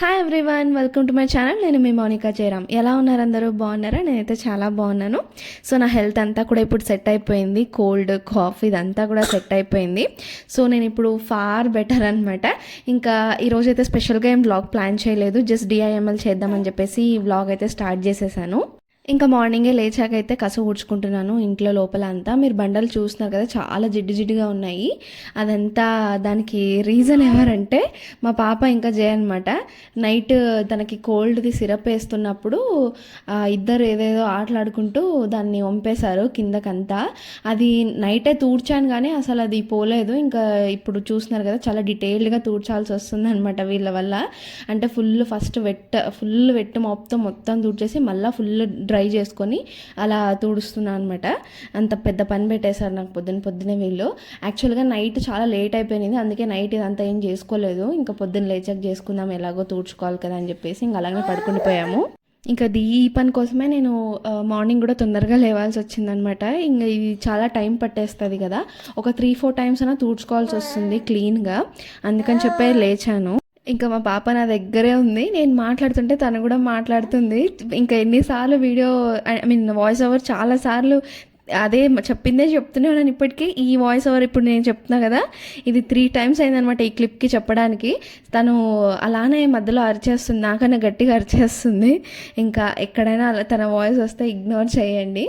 Hi everyone welcome to my channel నేను మీ మౌనికా జయరామ్. ఎలా ఉన్నారు అందరూ? బాగున్నారా? నేనైతే చాలా బాగున్నాను. సో నా హెల్త్ అంతా కూడా ఇప్పుడు సెట్ అయిపోయింది. కోల్డ్ కాఫ్ ఇదంతా కూడా సెట్ అయిపోయింది. సో నేను ఇప్పుడు ఫార్ బెటర్ అనమాట ఇంకా ఈరోజు అయితే స్పెషల్గా ఏం వ్లాగ్ ప్లాన్ చేయలేదు. Just D I M L చేద్దామని చెప్పేసి ఈ వ్లాగ్ అయితే స్టార్ట్ చేసేసాను. ఇంకా మార్నింగే లేచాక అయితే కస ఊడ్చుకుంటున్నాను ఇంట్లో లోపల అంతా. మీరు బండలు చూస్తున్నారు కదా చాలా జిడ్డు జిడ్డుగా ఉన్నాయి. అదంతా దానికి రీజన్ ఎవరంటే మా పాప ఇంకా జయ అనమాట నైట్ తనకి కోల్డ్ది సిరప్ వేస్తున్నప్పుడు ఇద్దరు ఏదేదో ఆటలాడుకుంటూ దాన్ని వంపేశారు కిందకంతా. అది నైటే తూడ్చాను కానీ అసలు అది పోలేదు. ఇంకా ఇప్పుడు చూస్తున్నారు కదా చాలా డీటెయిల్డ్గా తూడ్చాల్సి వస్తుంది అనమాట వీళ్ళ వల్ల. అంటే full first wet full wet మొత్తం మొత్తం తూడ్చేసి మళ్ళీ ఫుల్ డ్రై చేసుకొని అలా తుడుస్తున్నాను అనమాట అంత పెద్ద పని పెట్టేశారు నాకు పొద్దున్న పొద్దునే వీళ్ళు. యాక్చువల్గా నైట్ చాలా లేట్ అయిపోయింది. అందుకే నైట్ ఇదంతా ఏం చేసుకోలేదు. ఇంకా పొద్దున్న లేచాక చేసుకుందాం ఎలాగో తూడ్చుకోవాలి కదా అని చెప్పేసి ఇంకా అలాగే పడుకుండిపోయాము ఇంకా ఈ పని కోసమే నేను మార్నింగ్ కూడా తొందరగా లేవాల్సి వచ్చిందనమాట ఇంకా ఇది చాలా టైం పట్టేస్తుంది కదా. ఒక త్రీ ఫోర్ టైమ్స్ అయినా తూడ్చుకోవాల్సి వస్తుంది క్లీన్గా అందుకని చెప్పే లేచాను. ఇంకా మా పాప నా దగ్గరే ఉంది. నేను మాట్లాడుతుంటే తను కూడా మాట్లాడుతుంది. ఇంకా ఎన్నిసార్లు video I mean voice over చాలాసార్లు అదే చెప్పిందే చెప్తూనే ఉన్నాను ఇప్పటికీ. ఈ వాయిస్ ఓవర్ ఇప్పుడు నేను చెప్తున్నా కదా ఇది త్రీ టైమ్స్ అయిందనమాట ఈ క్లిప్కి చెప్పడానికి. తను అలానే మధ్యలో అరిచేస్తుంది నాకన్నా గట్టిగా అరిచేస్తుంది. ఇంకా ఎక్కడైనా అలా తన వాయిస్ వస్తే ఇగ్నోర్ చేయండి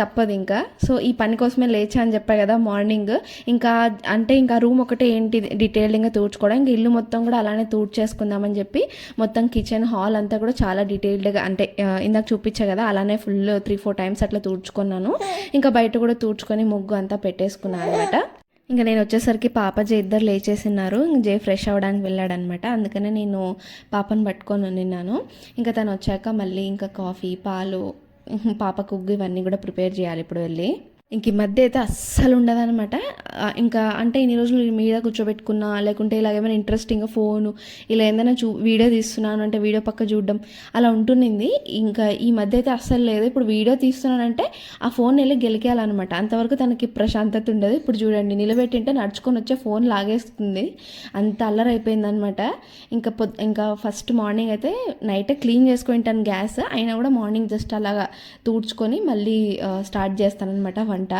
తప్పదు ఇంకా. సో ఈ పని కోసమే లేచా అని చెప్పా కదా మార్నింగ్ ఇంకా అంటే ఇంకా రూమ్ ఒకటే ఏంటి డీటెయిలింగ్గా తూడ్చుకోవడం ఇంకా ఇల్లు మొత్తం కూడా అలానే తూడ్చేసుకుందామని చెప్పి మొత్తం కిచెన్ హాల్ అంతా కూడా చాలా డీటెయిల్డ్గా అంటే ఇందాక చూపించా కదా అలానే ఫుల్ త్రీ ఫోర్ టైమ్స్ అట్లా తూడ్చుకున్నాను. ఇంకా బయట కూడా తూడ్చుకొని ముగ్గు అంతా పెట్టేసుకున్నాను అనమాట ఇంకా నేను వచ్చేసరికి పాప జే ఇద్దరు లేచేసిన్నారు ఇంక జే ఫ్రెష్ అవ్వడానికి వెళ్ళాడనమాట అందుకనే నేను పాపను పట్టుకొని ఉన్నాను ఇంకా తను వచ్చాక మళ్ళీ ఇంకా కాఫీ పాలు పాప కుగ్గు ఇవన్నీ కూడా ప్రిపేర్ చేయాలి ఇప్పుడు వెళ్ళి. ఇంక ఈ మధ్య అయితే అస్సలు ఉండదన్నమాట. ఇంకా అంటే ఇన్ని రోజులు మీద కూర్చోబెట్టుకున్నా లేకుంటే ఇలా ఏమైనా ఇంట్రెస్టింగ్గా ఫోను ఇలా ఏదైనా చూ వీడియో తీస్తున్నాను అంటే వీడియో పక్క చూడడం అలా ఉంటున్నింది ఇంకా ఈ మధ్య అయితే అస్సలు లేదు. ఇప్పుడు వీడియో తీస్తున్నానంటే ఆ ఫోన్ వెళ్ళి గెలికేయాలన్నమాట. అంతవరకు తనకి ప్రశాంతత ఉండదు. ఇప్పుడు చూడండి నిలబెట్టింటే నడుచుకొని వచ్చే ఫోన్ లాగేస్తుంది. అంత అల్లరి అయిపోయిందనమాట ఇంకా పొద్ ఇంకా ఫస్ట్ మార్నింగ్ అయితే నైట్ క్లీన్ చేసుకుంటాను గ్యాస్ అయినా కూడా మార్నింగ్ జస్ట్ అలాగా తూడ్చుకొని మళ్ళీ స్టార్ట్ చేస్తానన్నమాట. వంట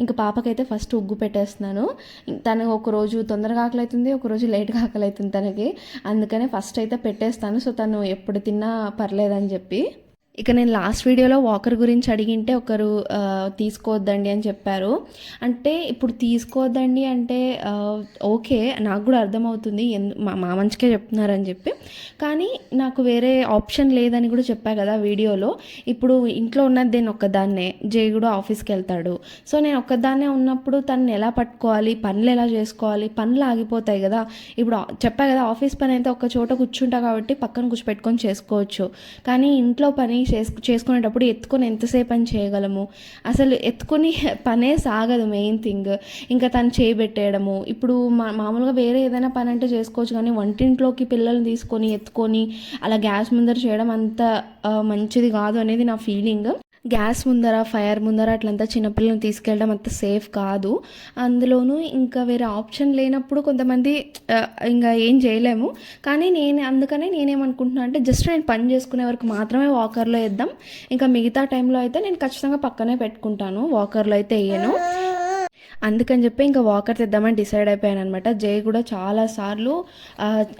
ఇంకా పాపకైతే ఫస్ట్ ఉగ్గు పెట్టేస్తున్నాను. తను ఒక రోజు తొందరగా ఆకలి అవుతుంది ఒక రోజు లేట్గా ఆకలి అవుతుంది తనకి. అందుకనే ఫస్ట్ అయితే పెట్టేస్తాను. సో తను ఎప్పుడు తిన్నా పర్లేదని చెప్పి. ఇక నేను లాస్ట్ వీడియోలో వాకర్ గురించి అడిగింటే ఒకరు తీసుకోవద్దండి అని చెప్పారు. అంటే ఇప్పుడు తీసుకోవద్దండి అంటే ఓకే నాకు కూడా అర్థమవుతుంది ఎందు మా మా మంచికే చెప్తున్నారని చెప్పి. కానీ నాకు వేరే ఆప్షన్ లేదని కూడా చెప్పా కదా వీడియోలో. ఇప్పుడు ఇంట్లో ఉన్నది నేను ఒక్కదాన్నే జే కూడా ఆఫీస్కి వెళ్తాడు. సో నేను ఒక్కదాన్నే ఉన్నప్పుడు తను ఎలా పట్టుకోవాలి పనులు ఎలా చేసుకోవాలి పనులు ఆగిపోతాయి కదా. ఇప్పుడు చెప్పా కదా ఆఫీస్ పని అయితే ఒక చోట కూర్చుంటా కాబట్టి పక్కన కూర్చోపెట్టుకొని చేసుకోవచ్చు. కానీ ఇంట్లో పని చేసు చేసుకునేటప్పుడు ఎత్తుకొని ఎంతసేపు అని చేయగలము? అసలు ఎత్తుకొని పనే సాగదు మెయిన్ థింగ్. ఇంకా తను చేయబెట్టేయడము. ఇప్పుడు మా మామూలుగా వేరే ఏదైనా పని అంటే చేసుకోవచ్చు కానీ వంటింట్లోకి పిల్లల్ని తీసుకొని ఎత్తుకొని అలా గ్యాస్ ముందర చేయడం అంత మంచిది కాదు అనేది నా ఫీలింగ్. గ్యాస్ ముందర ఫైర్ ముందర అట్లంతా చిన్నపిల్లల్ని తీసుకెళ్ళడం అంత సేఫ్ కాదు. అందులోనూ ఇంకా వేరే ఆప్షన్ లేనప్పుడు కొంతమంది ఇంకా ఏం చేయలేము. కానీ నేను అందుకనే నేనేమనుకుంటున్నాను అంటే జస్ట్ నేను పని చేసుకునే వరకు మాత్రమే వాకర్లో వేద్దాం. ఇంకా మిగతా టైంలో అయితే నేను ఖచ్చితంగా పక్కనే పెట్టుకుంటాను వాకర్లో అయితే వేయను. అందుకని చెప్పి ఇంకా వాకర్ తెద్దామని డిసైడ్ అయిపోయాను అనమాట జై కూడా చాలాసార్లు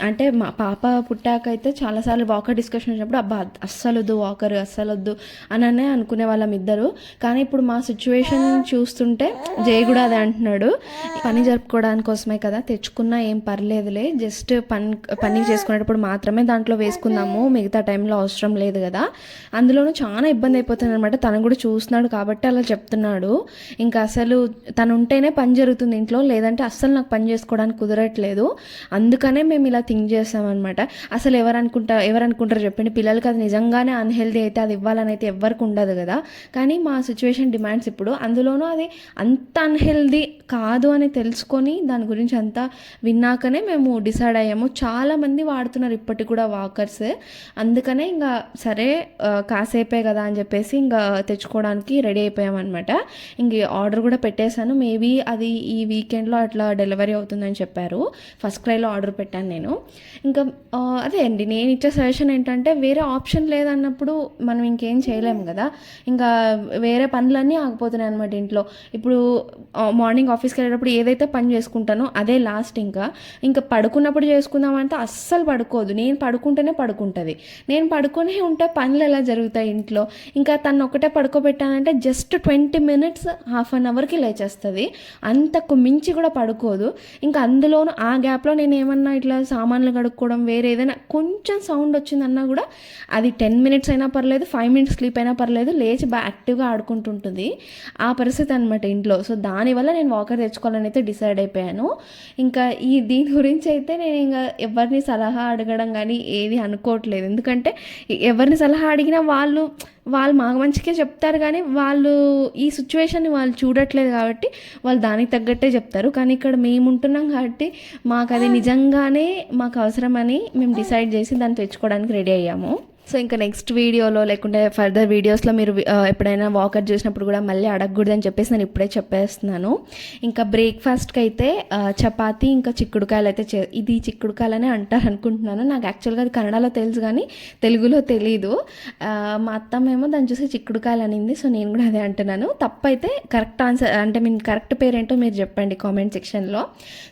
అంటే మా పాప పుట్టాక అయితే చాలాసార్లు వాకర్ డిస్కషన్ వచ్చినప్పుడు అబ్బా అస్సలు వద్దు వాకర్ అస్సలు వద్దు అని అనే అనుకునే వాళ్ళం ఇద్దరు. కానీ ఇప్పుడు మా సిచ్యువేషన్ చూస్తుంటే జై కూడా అదే అంటున్నాడు. పని జరుపుకోవడానికి కోసమే కదా తెచ్చుకున్నా ఏం పర్లేదులే. జస్ట్ పని పని చేసుకునేటప్పుడు మాత్రమే దాంట్లో వేసుకుందాము. మిగతా టైంలో అవసరం లేదు కదా. అందులోనూ చాలా ఇబ్బంది అయిపోతుంది అనమాట తను కూడా చూస్తున్నాడు కాబట్టి అలా చెప్తున్నాడు. ఇంకా అసలు తను ఉంటే ఉంటేనే పని జరుగుతుంది ఇంట్లో లేదంటే అస్సలు నాకు పని చేసుకోవడానికి కుదరట్లేదు. అందుకనే మేము ఇలా థింక్ చేస్తామన్నమాట. అసలు ఎవరు అనుకుంటా ఎవరు అనుకుంటారు చెప్పండి. పిల్లలకి అది నిజంగానే అన్హెల్దీ అయితే అది ఇవ్వాలని అయితే ఎవరికి ఉండదు కదా. కానీ మా సిచ్యువేషన్ డిమాండ్స్ ఇప్పుడు. అందులోనూ అది అంత అన్హెల్దీ కాదు అని తెలుసుకొని దాని గురించి అంతా విన్నాకనే మేము డిసైడ్ అయ్యాము. చాలామంది వాడుతున్నారు ఇప్పటికి కూడా వాకర్స్ అందుకనే ఇంకా సరే కాసేపే కదా అని చెప్పేసి ఇంకా తెచ్చుకోవడానికి రెడీ అయిపోయామన్నమాట. ఇంక ఆర్డర్ కూడా పెట్టేశాను. మేబీ మేబీ అది ఈ వీకెండ్లో అట్లా డెలివరీ అవుతుందని చెప్పారు. ఫస్ట్ క్రైలో ఆర్డర్ పెట్టాను నేను. ఇంకా అదే అండి నేను ఇచ్చే సజెషన్ ఏంటంటే వేరే ఆప్షన్ లేదన్నప్పుడు మనం ఇంకేం చేయలేము కదా. ఇంకా వేరే పనులన్నీ ఆగిపోతున్నాయి అనమాట ఇంట్లో. ఇప్పుడు మార్నింగ్ ఆఫీస్కి వెళ్ళేటప్పుడు ఏదైతే పని చేసుకుంటానో అదే లాస్ట్ ఇంకా. ఇంకా పడుకున్నప్పుడు చేసుకుందామంటే అస్సలు పడుకోదు. నేను పడుకుంటేనే పడుకుంటుంది. నేను పడుకునే ఉంటే పనులు ఎలా జరుగుతాయి ఇంట్లో? ఇంకా తను ఒకటే పడుకోబెట్టానంటే just twenty minutes half an అవర్కి లేచేస్తుంది. అంతకు మించి కూడా పడుకోదు. ఇంకా అందులోనూ ఆ గ్యాప్లో నేను ఏమన్నా ఇట్లా సామాన్లు కడుక్కోవడం వేరే ఏదైనా కొంచెం సౌండ్ వచ్చిందన్నా కూడా అది టెన్ మినిట్స్ అయినా పర్లేదు ఫైవ్ మినిట్స్ స్లీప్ అయినా పర్లేదు లేచి బాగా యాక్టివ్గా ఆడుకుంటుంటుంది. ఆ పరిస్థితి అనమాట ఇంట్లో. సో దానివల్ల నేను వాకర్ తెచ్చుకోవాలని అయితే డిసైడ్ అయిపోయాను. ఇంకా ఈ దీని గురించి అయితే నేను ఇంకా ఎవరిని సలహా అడగడం కానీ ఏది అనుకోవట్లేదు. ఎందుకంటే ఎవరిని సలహా అడిగినా వాళ్ళు వాళ్ళు మా మంచికే చెప్తారు కానీ వాళ్ళు ఈ సిచ్యువేషన్ని వాళ్ళు చూడట్లేదు కాబట్టి వాళ్ళు దానికి తగ్గట్టే చెప్తారు. కానీ ఇక్కడ మేము ఉంటున్నాం కాబట్టి మాకు అది నిజంగానే మాకు అవసరమని మేము డిసైడ్ చేసి దాన్ని తెచ్చుకోవడానికి రెడీ అయ్యాము. సో ఇంకా నెక్స్ట్ వీడియోలో లేకుంటే ఫర్దర్ వీడియోస్లో మీరు ఎప్పుడైనా వాకర్ చేసినప్పుడు కూడా మళ్ళీ అడగకూడదని చెప్పేసి నేను ఇప్పుడే చెప్పేస్తున్నాను. ఇంకా బ్రేక్ఫాస్ట్కి అయితే చపాతి చపాతీ ఇంకా చిక్కుడుకాయలు అయితే చే ఇది చిక్కుడుకాయలనే అంటారు అనుకుంటున్నాను. నాకు యాక్చువల్గా అది కన్నడలో తెలుసు కానీ తెలుగులో తెలీదు. మా మా అత్తమ్మేమో దాన్ని చూసి చిక్కుడుకాయలు అనింది సో నేను కూడా అదే అంటున్నాను. తప్పైతే కరెక్ట్ ఆన్సర్ అంటే మీ కరెక్ట్ పేరేంటో మీరు చెప్పండి కామెంట్ సెక్షన్లో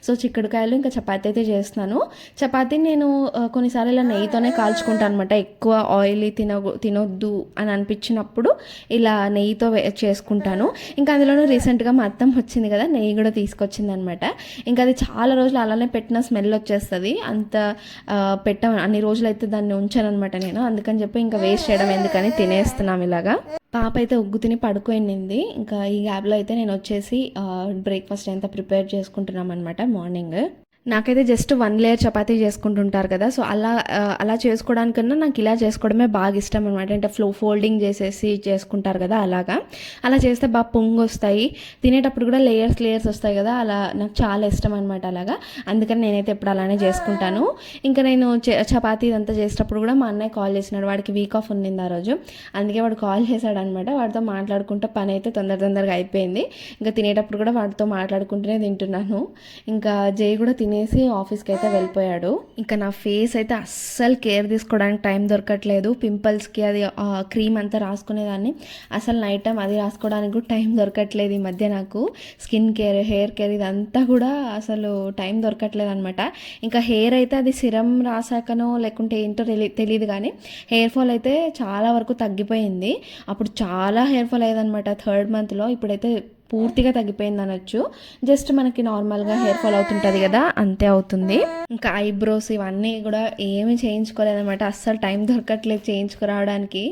సో చిక్కుడుకాయలు ఇంకా చపాతీ అయితే చేస్తున్నాను. చపాతీ నేను కొన్నిసార్లు ఇలా నెయ్యితోనే కాల్చుకుంటాను అనమాట ఎక్కువ ఆయిలీ తిన తినొద్దు అని అనిపించినప్పుడు ఇలా నెయ్యితో వే- చేసుకుంటాను. ఇంకా అందులోనూ రీసెంట్గా మా అత్తం వచ్చింది కదా నెయ్యి కూడా తీసుకొచ్చింది అనమాట ఇంకా అది చాలా రోజులు అలానే పెట్టిన స్మెల్ వచ్చేస్తుంది. అంత ఆ, పెట్ట అన్ని రోజులు అయితే దాన్ని ఉంచాను అనమాట నేను. అందుకని చెప్పి ఇంకా వేస్ట్ చేయడం ఎందుకని తినేస్తున్నాం ఇలాగా. పాప అయితే ఉగ్గు తిని పడుకోనింది. ఇంకా ఈ గ్యాప్లో అయితే నేను వచ్చేసి బ్రేక్ఫాస్ట్ అంతా ప్రిపేర్ చేసుకుంటున్నాం అనమాట మార్నింగ్. నాకైతే జస్ట్ వన్ లేయర్ చపాతీ చేసుకుంటుంటారు కదా. సో అలా అలా చేసుకోవడానికన్నా నాకు ఇలా చేసుకోవడమే బాగా ఇష్టం అనమాట అంటే ఫ్లో ఫోల్డింగ్ చేసేసి చేసుకుంటారు కదా అలాగా. అలా చేస్తే బాగా పొంగు వస్తాయి తినేటప్పుడు కూడా లేయర్స్ లేయర్స్ వస్తాయి కదా. అలా నాకు చాలా ఇష్టం అనమాట అలాగా. అందుకని నేనైతే ఎప్పుడు అలానే చేసుకుంటాను. ఇంకా నేను చ- చపాతీ ఇదంతా చేసేటప్పుడు కూడా మా అన్నయ్య కాల్ చేసినాడు. వాడికి వీక్ ఆఫ్ ఉంది ఆ రోజు. అందుకే వాడు కాల్ చేశాడు అనమాట వాడితో మాట్లాడుకుంటే పని అయితే తొందర తొందరగా అయిపోయింది. ఇంకా తినేటప్పుడు కూడా వాడితో మాట్లాడుకుంటూనే తింటున్నాను. ఇంకా జై కూడా తినేసి ఆఫీస్కి అయితే వెళ్ళిపోయాడు. ఇంకా నా ఫేస్ అయితే అస్సలు కేర్ తీసుకోవడానికి టైం దొరకట్లేదు. పింపుల్స్కి అది క్రీమ్ అంతా రాసుకునేదాన్ని. అసలు నైట్ టైం అది రాసుకోవడానికి కూడా టైం దొరకట్లేదు ఈ మధ్య నాకు. స్కిన్ కేర్ హెయిర్ కేర్ ఇదంతా కూడా అసలు టైం దొరకట్లేదు అనమాట ఇంకా హెయిర్ అయితే అది సిరం రాసాకనో లేకుంటే ఏంటో తెలి తెలియదు కానీ హెయిర్ ఫాల్ అయితే చాలా వరకు తగ్గిపోయింది. అప్పుడు చాలా హెయిర్ ఫాల్ అయ్యేదన్నమాట థర్డ్ మంత్లో. ఇప్పుడైతే పూర్తిగా తగ్గిపోయింది అనొచ్చు జస్ట్ మనకి నార్మల్గా హెయిర్ ఫాల్ అవుతుంటుంది కదా అంతే అవుతుంది. ఇంకా ఐబ్రోస్ ఇవన్నీ కూడా ఏమీ చేయించుకోలేదన్నమాట. అస్సలు టైం దొరకట్లేదు చేయించుకురావడానికి.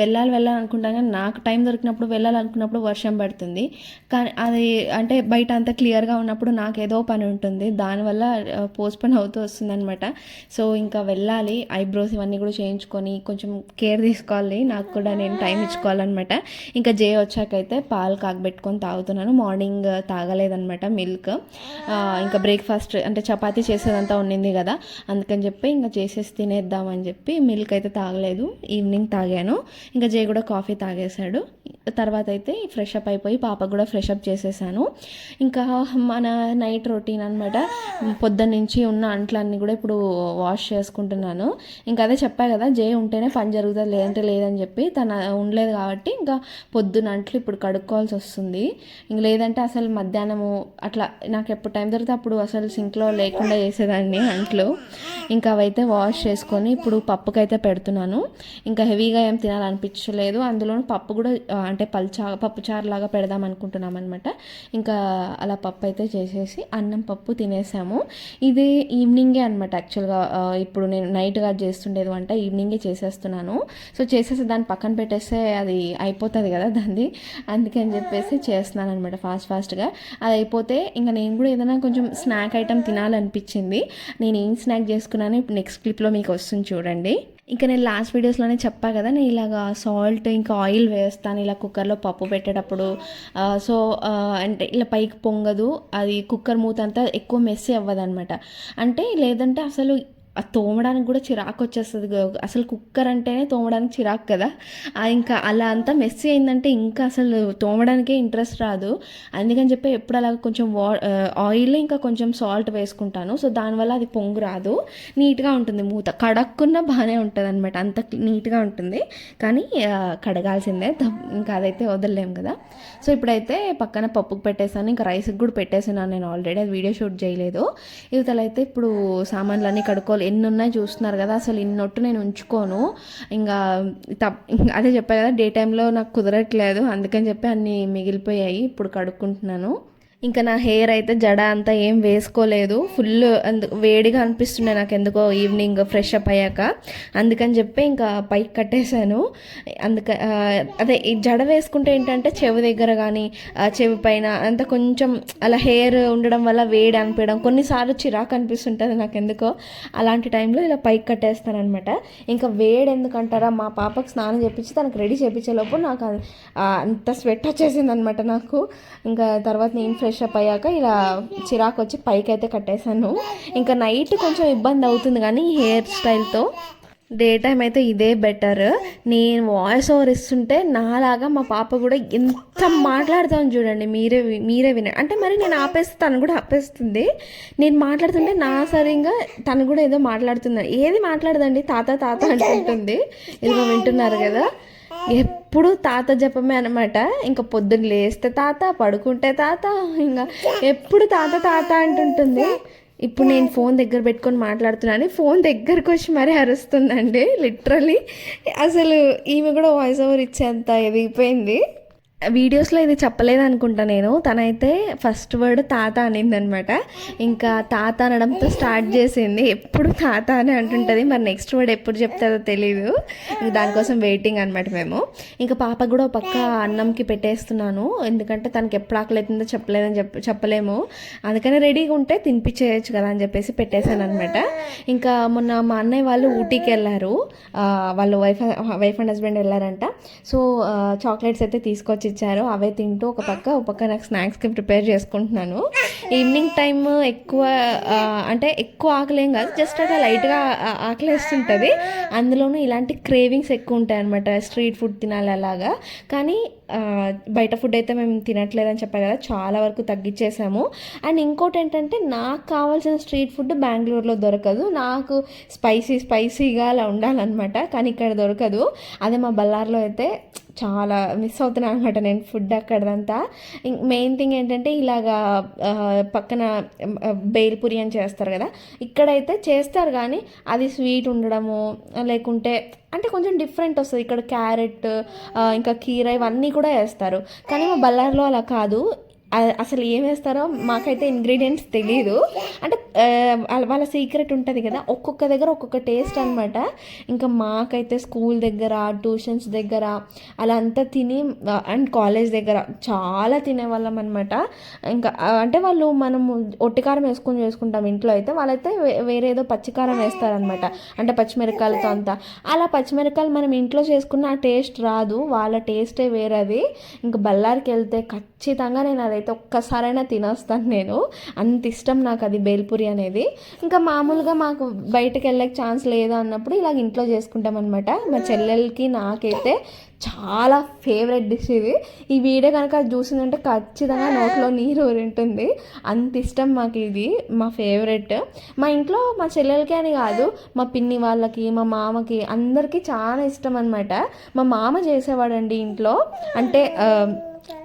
వెళ్ళాలి వెళ్ళాలి అనుకుంటాను కానీ నాకు టైం దొరికినప్పుడు వెళ్ళాలనుకున్నప్పుడు వర్షం పడుతుంది. కానీ అది అంటే బయట అంతా క్లియర్గా ఉన్నప్పుడు నాకు ఏదో పని ఉంటుంది. దానివల్ల పోస్ట్పోన్ అవుతూ వస్తుందనమాట సో ఇంకా వెళ్ళాలి ఐబ్రోస్ ఇవన్నీ కూడా చేయించుకొని కొంచెం కేర్ తీసుకోవాలి. నాకు కూడా నేను టైం ఇచ్చుకోవాలన్నమాట. ఇంకా జే వచ్చాకైతే పాలు కాగబెట్టుకొని తాగుతున్నాను. మార్నింగ్ తాగలేదనమాట మిల్క్. ఇంకా బ్రేక్ఫాస్ట్ అంటే చపాతీ చేసేదంతా ఉండింది కదా. అందుకని చెప్పి ఇంకా చేసేసి తినేద్దామని చెప్పి మిల్క్ అయితే తాగలేదు. ఈవినింగ్ తాగాను. ఇంకా జే కూడా కాఫీ తాగేశాడు. తర్వాత అయితే ఫ్రెష్ అప్ అయిపోయి పాప కూడా ఫ్రెష్ అప్ చేసేసాను. ఇంకా మన నైట్ రొటీన్ అనమాట పొద్దున్న నుంచి ఉన్న అంట్లన్నీ కూడా ఇప్పుడు వాష్ చేసుకుంటున్నాను. ఇంకా అదే చెప్పా కదా జే ఉంటేనే పని జరుగుతుంది లేదంటే లేదని చెప్పి తన ఉండలేదు కాబట్టి ఇంకా పొద్దున అంట్లు ఇప్పుడు కడుక్కోవాల్సి వస్తుంది. ఇంక లేదంటే అసలు మధ్యాహ్నము అట్లా నాకు ఎప్పుడు టైం దొరికితే అప్పుడు అసలు సింక్లో లేకుండా చేసేదాన్ని అంట్లు. ఇంకా అవైతే వాష్ చేసుకొని ఇప్పుడు పప్పుకైతే పెడుతున్నాను. ఇంకా హెవీగా ఏం తినాలనిపించలేదు. అందులో పప్పు కూడా అంటే పల్చా పప్పు చారు లాగా పెడదాం అనుకుంటున్నాం అనమాట ఇంకా అలా పప్పు అయితే చేసేసి అన్నం పప్పు తినేసాము. ఇది ఈవినింగే అనమాట యాక్చువల్గా ఇప్పుడు నేను నైట్గా చేస్తుండేది వంట ఈవినింగే చేసేస్తున్నాను. సో చేసేసి దాన్ని పక్కన పెట్టేస్తే అది అయిపోతుంది కదా దాన్ని అందుకని చెప్పేసి చేస్తున్నాను. అనమాట ఫాస్ట్ ఫాస్ట్గా అది అయిపోతే ఇంకా నేను కూడా ఏదైనా కొంచెం స్నాక్ ఐటమ్ తినాలనిపించింది. నేను ఏం స్నాక్ చేసుకున్నాను నెక్స్ట్ క్లిప్లో మీకు వస్తుంది చూడండి. ఇంకా నేను లాస్ట్ వీడియోస్లోనే చెప్పా కదా నేను ఇలాగా సాల్ట్ ఇంకా ఆయిల్ వేస్తాను ఇలా కుక్కర్లో పప్పు పెట్టేటప్పుడు. సో అంటే ఇలా పైకి పొంగదు అది కుక్కర్ మూత అంతా ఎక్కువ మెస్సీ అవ్వదు అనమాట అంటే లేదంటే అసలు ఆ తోమడానికి కూడా చిరాకు వచ్చేస్తుంది అసలు కుక్కర్ అంటేనే తోమడానికి చిరాకు కదా. ఆ ఇంకా అలా అంతా మెస్సీ అయిందంటే ఇంకా అసలు తోమడానికే ఇంట్రెస్ట్ రాదు. అందుకని చెప్పి ఎప్పుడు అలా కొంచెం వా ఆయిల్ ఇంకా కొంచెం సాల్ట్ వేసుకుంటాను. సో దానివల్ల అది పొంగు రాదు. నీట్గా ఉంటుంది మూత. కడక్కున్నా బాగానే ఉంటుంది అనమాట అంత నీట్గా ఉంటుంది. కానీ కడగాల్సిందే. ఇంకా అదైతే వదలలేం కదా. సో ఇప్పుడైతే పక్కన పప్పుకు పెట్టేసాను ఇంకా రైస్కి కూడా పెట్టేసాను నేను ఆల్రెడీ అది వీడియో షూట్ చేయలేదు. ఇవతలైతే ఇప్పుడు సామాన్లన్నీ కడుక్కోవాలి. ఎన్ని ఉన్నాయి చూస్తున్నారు కదా అసలు ఇన్నొట్టు నేను ఉంచుకోను. ఇంకా తప్ అదే చెప్పా కదా డే టైంలో నాకు కుదరట్లేదు అందుకని చెప్పి అన్నీ మిగిలిపోయాయి ఇప్పుడు కడుక్కుంటున్నాను. ఇంకా నా హెయిర్ అయితే జడ అంతా ఏం వేసుకోలేదు. ఫుల్ అందు వేడిగా అనిపిస్తుండే నాకు ఎందుకో ఈవినింగ్ ఫ్రెష్ అప్ అయ్యాక. అందుకని చెప్పి ఇంకా పైకి కట్టేశాను. అందుక అదే ఈ జడ వేసుకుంటే ఏంటంటే చెవి దగ్గర కానీ చెవి పైన అంత కొంచెం అలా హెయిర్ ఉండడం వల్ల వేడి అనిపించడం కొన్నిసార్లు చిరాకు అనిపిస్తుంటుంది నాకు ఎందుకో. అలాంటి టైంలో ఇలా పైకి కట్టేస్తాను అనమాట ఇంకా వేడి ఎందుకంటారా? మా పాపకు స్నానం చేపించి తనకు రెడీ చేపించేలోపు నాకు అంత స్వెట్ వచ్చేసింది అనమాట నాకు. ఇంకా తర్వాత నేను ఫ్రెష్ అప్ అయ్యాక ఇలా చిరాకు వచ్చి పైకి అయితే కట్టేశాను. ఇంకా నైట్ కొంచెం ఇబ్బంది అవుతుంది కానీ హెయిర్ స్టైల్తో. డే టైం అయితే ఇదే బెటర్. నేను వాయిస్ ఓవర్ ఇస్తుంటే నాలాగా మా పాప కూడా ఎంత మాట్లాడుతాను చూడండి. మీరే వి- మీరే వినండి అంటే మరి నేను ఆపేస్తే తను కూడా ఆపేస్తుంది. నేను మాట్లాడుతుంటే నా సరిగా తను కూడా ఏదో మాట్లాడుతున్నాను ఏది మాట్లాడదండి? తాత తాత అంటుంటుంది. ఇదిగో వింటున్నారు కదా. ఎప్పుడు తాత జపమే అనమాట ఇంకా పొద్దున్న లేస్తే తాత పడుకుంటే తాత ఇంకా ఎప్పుడు తాత తాత అంటుంటుంది. ఇప్పుడు నేను ఫోన్ దగ్గర పెట్టుకొని మాట్లాడుతున్నాను. ఫోన్ దగ్గరకు వచ్చి మరీ అరుస్తుందండి లిటరలీ. అసలు ఈమె కూడా వాయిస్ ఓవర్ ఇచ్చేంత ఎదిగిపోయింది వీడియోస్లో ఇది చెప్పలేదు అనుకుంటా నేను. తనైతే ఫస్ట్ వర్డ్ తాత అనిందనమాట. ఇంకా తాత అనడంతో స్టార్ట్ చేసింది. ఎప్పుడు తాత అని అంటుంటుంది. మరి నెక్స్ట్ వర్డ్ ఎప్పుడు చెప్తుందో తెలియదు దానికోసం వెయిటింగ్ అనమాట మేము. ఇంకా పాప కూడా ఒక పక్క అన్నంకి పెట్టేస్తున్నాను. ఎందుకంటే తనకి ఎప్పుడు ఆకలి అవుతుందో చెప్పలేదని చెప్ప చెప్పలేము. అందుకని రెడీగా ఉంటే తినిపించేయచ్చు కదా అని చెప్పేసి పెట్టేశాను అనమాట ఇంకా మొన్న మా అన్నయ్య వాళ్ళు ఊటీకి వెళ్ళారు. వాళ్ళు వైఫ్ వైఫ్ అండ్ హస్బెండ్ వెళ్ళారంట. సో చాక్లెట్స్ అయితే తీసుకొచ్చి ఇచ్చారు. అవే తింటూ ఒక పక్క ఒక పక్క నాకు స్నాక్స్కి ప్రిపేర్ చేసుకుంటున్నాను. ఈవినింగ్ టైం ఎక్కువ అంటే ఎక్కువ ఆకలేం కాదు జస్ట్ అట్లా లైట్గా ఆకలేస్తుంటుంది అందులోనూ ఇలాంటి క్రేవింగ్స్ ఎక్కువ ఉంటాయి అనమాట స్ట్రీట్ ఫుడ్ తినాలి అలాగా. కానీ బయట ఫుడ్ అయితే మేము తినట్లేదని చెప్పా కదా చాలా వరకు తగ్గించేసాము అండ్ ఇంకోటి ఏంటంటే నాకు కావాల్సిన స్ట్రీట్ ఫుడ్ బెంగళూరులో దొరకదు. నాకు స్పైసీ స్పైసీగా అలా ఉండాలన్నమాట. కానీ ఇక్కడ దొరకదు. అదే మా బల్లార్లో అయితే చాలా మిస్ అవుతున్నాను అనమాట నేను ఫుడ్ అక్కడంతా మెయిన్ థింగ్ ఏంటంటే ఇలాగా పక్కన బేల్పూరి అని చేస్తారు కదా ఇక్కడైతే చేస్తారు కానీ అది స్వీట్ ఉండడము లేకుంటే అంటే కొంచెం డిఫరెంట్ వస్తుంది. ఇక్కడ క్యారెట్ ఇంకా కీర ఇవన్నీ కూడా వేస్తారు. కానీ మా బళ్ళార్లో అలా కాదు. అసలు ఏం వేస్తారో మాకైతే ఇంగ్రీడియంట్స్ తెలియదు అంటే వాళ్ళ- వాళ్ళ సీక్రెట్ ఉంటుంది కదా ఒక్కొక్క దగ్గర ఒక్కొక్క టేస్ట్ అనమాట ఇంకా మాకైతే స్కూల్ దగ్గర ట్యూషన్స్ దగ్గర అలా అంతా తిని అండ్ కాలేజ్ దగ్గర చాలా తినేవాళ్ళం అనమాట ఇంకా అంటే వాళ్ళు మనము ఒట్టికారం వేసుకొని చేసుకుంటాం ఇంట్లో అయితే వాళ్ళైతే వే- వేరే ఏదో పచ్చికారం వేస్తారనమాట అంటే పచ్చిమిరకాయలతో అంతా. అలా పచ్చిమిరకాయలు మనం ఇంట్లో చేసుకున్న ఆ టేస్ట్ రాదు వాళ్ళ టేస్టే వేరేది. ఇంకా బళ్ళారికి వెళ్తే ఖచ్చితంగా నేను అదైతే ఒక్కసారైనా తినేస్తాను నేను. అంత ఇష్టం నాకు అది బేల్పూరి అనేది. ఇంకా మామూలుగా మాకు బయటకు వెళ్ళే ఛాన్స్ లేదు అన్నప్పుడు ఇలాగ ఇంట్లో చేసుకుంటాం అనమాట మా చెల్లెలకి నాకైతే చాలా ఫేవరెట్ డిష్ ఇది. ఈ వీడియో కనుక అది చూసిందంటే ఖచ్చితంగా నోట్లో నీరు ఉంటుంది అంత ఇష్టం మాకు ఇది మా ఫేవరెట్. మా ఇంట్లో మా చెల్లెలకి అని కాదు మా పిన్ని వాళ్ళకి మా మామకి అందరికీ చాలా ఇష్టం అనమాట మా మామ చేసేవాడండి ఇంట్లో. అంటే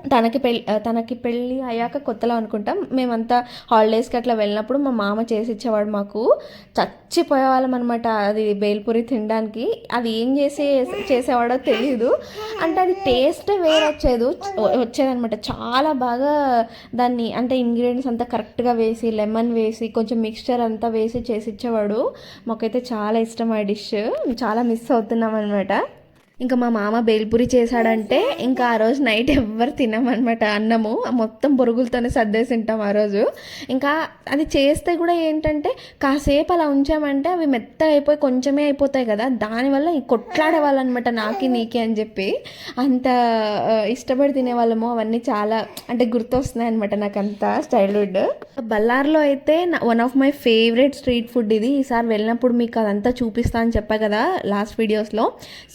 తనకి పెళ్ళి తనకి పెళ్ళి అయ్యాక కొత్తలో అనుకుంటాం. మేమంతా హాలిడేస్కి అట్లా వెళ్ళినప్పుడు మా మామ చేసి ఇచ్చేవాడు మాకు. చచ్చిపోయేవాళ్ళం అనమాట అది బేల్పూరి తినడానికి. అది ఏం చేసి చేసేవాడో తెలియదు అంటే అది టేస్ట్ వేరే వచ్చేది. వచ్చేదనమాట చాలా బాగా దాన్ని అంటే ఇంగ్రీడియంట్స్ అంతా కరెక్ట్గా వేసి లెమన్ వేసి కొంచెం మిక్స్చర్ అంతా వేసి చేసి ఇచ్చేవాడు. మాకైతే చాలా ఇష్టం ఆ డిష్ చాలా మిస్ అవుతున్నాం అనమాట ఇంకా మా మామ బేల్పూరి చేశాడంటే ఇంకా ఆ రోజు నైట్ ఎవ్వరు తినమనమాట. అన్నము మొత్తం బొరుగులతోనే సర్దేసి తింటాం ఆ రోజు. ఇంకా అది చేస్తే కూడా ఏంటంటే కాసేపు అలా ఉంచామంటే అవి మెత్తగా అయిపోయి కొంచెమే అయిపోతాయి కదా. దానివల్ల కొట్లాడే వాళ్ళనమాట నాకి నీకి అని చెప్పి. అంత ఇష్టపడి తినేవాళ్ళము. అవన్నీ చాలా అంటే గుర్తొస్తున్నాయి అనమాట నాకు అంత చైల్డ్హుడ్ బల్లార్లో అయితే one of my favourite street food ఇది. ఈసారి వెళ్ళినప్పుడు మీకు అదంతా చూపిస్తా అని చెప్పా కదా లాస్ట్ వీడియోస్లో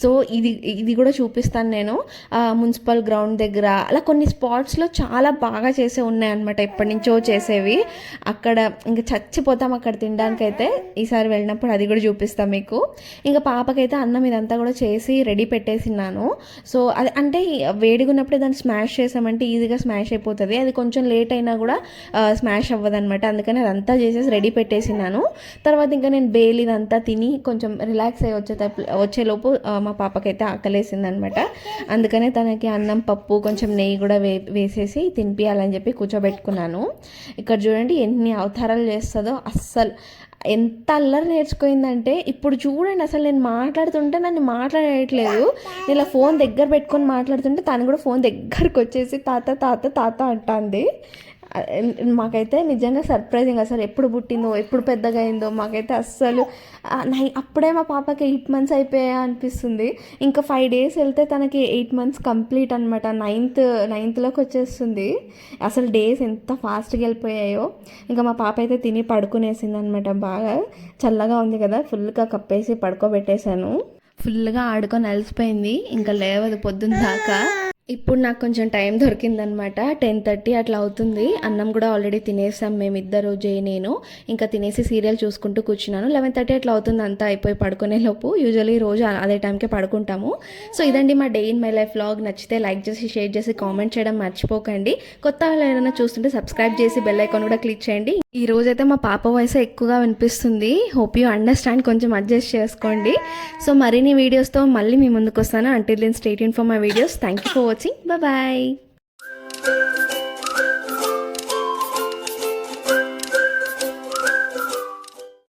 సో ఇది ఇది కూడా చూపిస్తాను నేను. మున్సిపల్ గ్రౌండ్ దగ్గర. అలా కొన్ని స్పాట్స్లో చాలా బాగా చేసే ఉన్నాయన్నమాట ఎప్పటి నుంచో చేసేవి. అక్కడ ఇంకా చచ్చిపోతాం అక్కడ తినడానికైతే ఈసారి వెళ్ళినప్పుడు అది కూడా చూపిస్తాం మీకు. ఇంకా పాపకైతే అన్నం ఇదంతా కూడా చేసి రెడీ పెట్టేసినాను సో అది అంటే వేడిగా ఉన్నప్పుడే దాన్ని స్మాష్ చేసామంటే ఈజీగా స్మాష్ అయిపోతుంది. అది కొంచెం లేట్ అయినా కూడా స్మాష్ అవ్వదనమాట అందుకని అదంతా చేసేసి రెడీ పెట్టేసినాను తర్వాత ఇంకా నేను బేల్ ఇదంతా తిని కొంచెం రిలాక్స్ అయ్యి వచ్చే వచ్చేలోపు మా పాపకైతే ఆకలేసింది అనమాట అందుకనే తనకి అన్నం పప్పు కొంచెం నెయ్యి కూడా వే వేసేసి తినిపించాలని చెప్పి కూర్చోబెట్టుకున్నాను. ఇక్కడ చూడండి ఎన్ని అవతారాలు చేస్తుందో అస్సలు. ఎంత అల్లరి నేర్చుకుందంటే ఇప్పుడు చూడండి అసలు నేను మాట్లాడుతుంటే నన్ను మాట్లాడట్లేదు. నేను ఇలా ఫోన్ దగ్గర పెట్టుకొని మాట్లాడుతుంటే తను కూడా ఫోన్ దగ్గరకు వచ్చేసి తాత తాత తాత అంటుంది. మాకైతే నిజంగా సర్ప్రైజింగ్ అసలు ఎప్పుడు పుట్టిందో ఎప్పుడు పెద్దగా అయిందో మాకైతే అస్సలు నై అప్పుడే మా పాపకి ఎయిట్ మంత్స్ అయిపోయా అనిపిస్తుంది. ఇంకా ఫైవ్ డేస్ వెళ్తే తనకి ఎయిట్ మంత్స్ కంప్లీట్ అనమాట నైన్త్ నైన్త్లోకి వచ్చేస్తుంది. అసలు డేస్ ఎంత ఫాస్ట్గా వెళ్ళిపోయాయో. ఇంకా మా పాప అయితే తిని పడుకునేసింది అనమాట బాగా చల్లగా ఉంది కదా. ఫుల్గా కప్పేసి పడుకోబెట్టేశాను. ఫుల్గా ఆడుకొని అలసిపోయింది. ఇంకా లేవదు పొద్దున్న దాకా. ఇప్పుడు నాకు కొంచెం టైం దొరికిందనమాట. టెన్ థర్టీ అట్లా అవుతుంది. అన్నం కూడా ఆల్రెడీ తినేసాం మేమిద్దరు జే నేను. ఇంకా తినేసి సీరియల్ చూసుకుంటూ కూర్చున్నాను. లెవెన్ థర్టీ అట్లా అవుతుంది అంతా అయిపోయి పడుకునే లోపు. యూజువల్లీ రోజు అదే టైంకే పడుకుంటాము. సో ఇదండి మా day in my life vlog. నచ్చితే లైక్ చేసి షేర్ చేసి కామెంట్ చేయడం మర్చిపోకండి. కొత్త వాళ్ళు ఏదైనా చూస్తుంటే సబ్స్క్రైబ్ చేసి బెల్ ఐకాన్ కూడా క్లిక్ చేయండి. ఈ రోజైతే మా పాప వాయిస్ ఎక్కువగా వినిపిస్తుంది. హోప్ యూ అండర్స్టాండ్ కొంచెం అడ్జస్ట్ చేసుకోండి. సో మరిన్ని వీడియోస్తో మళ్ళీ మీ ముందుకు వస్తాను అంటే then stay in for my videos thank you for watching bye